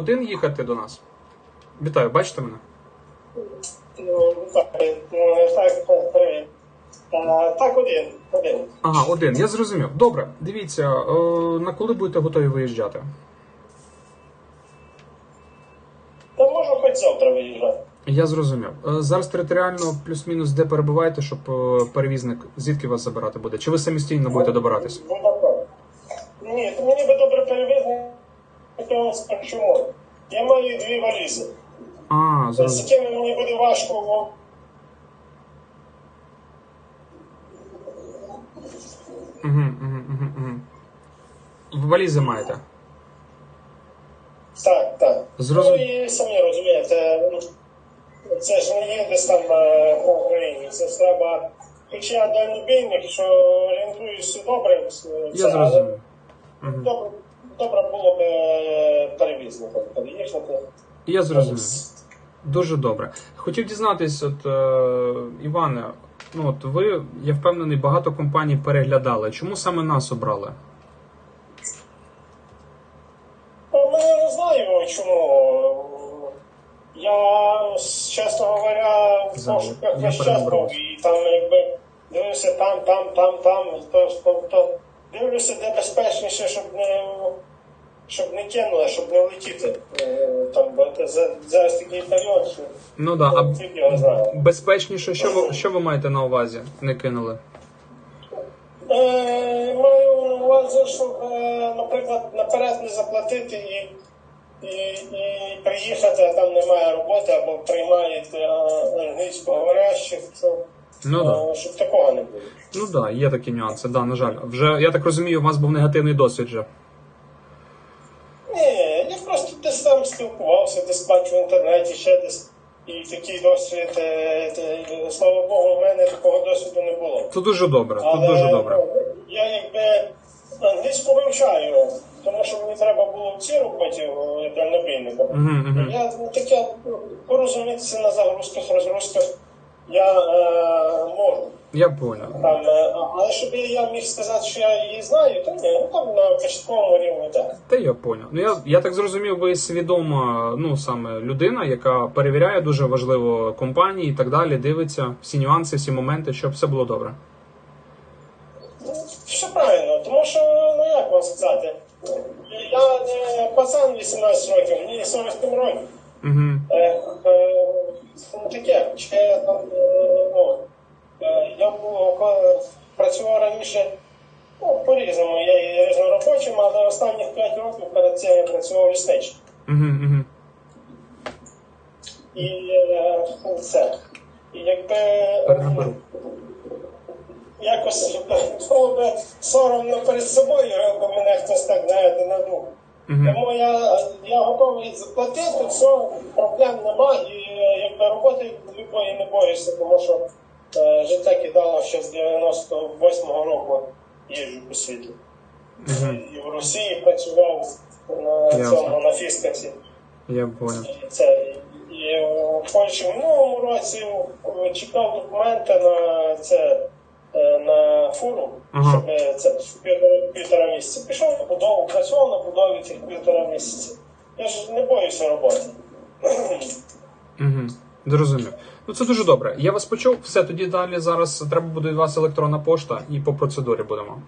один їхати до нас? Вітаю, бачите мене? Ну, так, е, так, один, один. Ага, один. Я зрозумів. Добре, дивіться, е, на коли будете готові виїжджати? Та можу хоч завтра виїжджати. Я зрозумів. Е, Зараз територіально плюс-мінус де перебуваєте, щоб е, перевізник звідки вас забирати буде? Чи ви самостійно будете добиратись? Ну. Ні, мені би добре перевезли, вам скажу чому. Я маю дві валізи, А, з зрозумів. якими мені буде важко. Угу, угу, угу, угу. Валізи маєте? Так, так. Зрозумів. Ну і самі розумієте, ну, це ж не є десь там е, по Україні. Це ж треба. Хоч я дальнобійник, що орієнтуюся добре, це, Я зрозумів. Угу. Добре, добре було б е, переїхати. Я зрозумів. Дуже добре. Хотів дізнатись, от е, Іване, ну от ви, я впевнений, багато компаній переглядали. Чому саме нас обрали? Ну, Ми не знаю, чому. Я, чесно говоря, в Знаю, пошуках я весь час був. І там якби дивився там, там, там, там. То, то, то дивлюся, де безпечніше, щоб не, щоб не кинули, щоб не летіти. Е, Там, бо це зараз такий період, що Ну да, а його безпечніше, що ви, що ви маєте на увазі? Не кинули? Е, Маю на увазі, щоб, е, наприклад, наперед не заплатити і, і, і приїхати, а там немає роботи, або приймають е, англійськоговорящих, то, Ну да. е, щоб такого не було. Ну да, є такі нюанси, да, на жаль. Вже я так розумію, у вас був негативний досвід вже. Ні, я просто десь там спілкувався, десь бачу в інтернеті, ще десь. І такий досвід, е, слава Богу, в мене такого досвіду не було. Це дуже добре, це дуже добре. ну, я якби англійську вивчаю, тому що мені треба було в цій роботі дальнобійником. Мгм, мгм. Я таке ну, порозумітися на загрузках, розгрузках я е. Я понял. Там, е, але щоб я, міг сказати, що я її знаю, то ні, ну там на початковому рівні так. Та я поняв. Ну я, я так зрозумів, ви свідома, ну саме людина, яка перевіряє дуже важливо компанії і так далі, дивиться всі нюанси, всі моменти, щоб все було добре. Ну, Все правильно, тому що, ну як вам сказати, я не пацан 18 років, мені 47 років. Угу. Е, е, таке, чи там, е, я працював раніше, ну, по-різному, я і різноробочим, але останніх 5 років перед цим я працював лісничим. Угу, угу. І е, це. І якби якось було би соромно перед собою, якби мене хтось так знаєте, надув. Тому я, я готовий заплатити, все, проблем нема, і е, якби роботи любої не боїшся, тому що е, життя кидало ще з 98-го року їжджу по світі. Угу. І в Росії працював на цьому на фіскасі. Я понял. І це і в Польщі в минулому році е, чекав документи на це. е, На фуру, щоб е, це півтора- місяця. Пішов на будову, працював на будові цих півтора місяці. Я ж не боюся роботи. Зрозумів. Ну це дуже добре. Я вас почув. Все тоді далі зараз треба буде від вас електронна пошта і по процедурі будемо.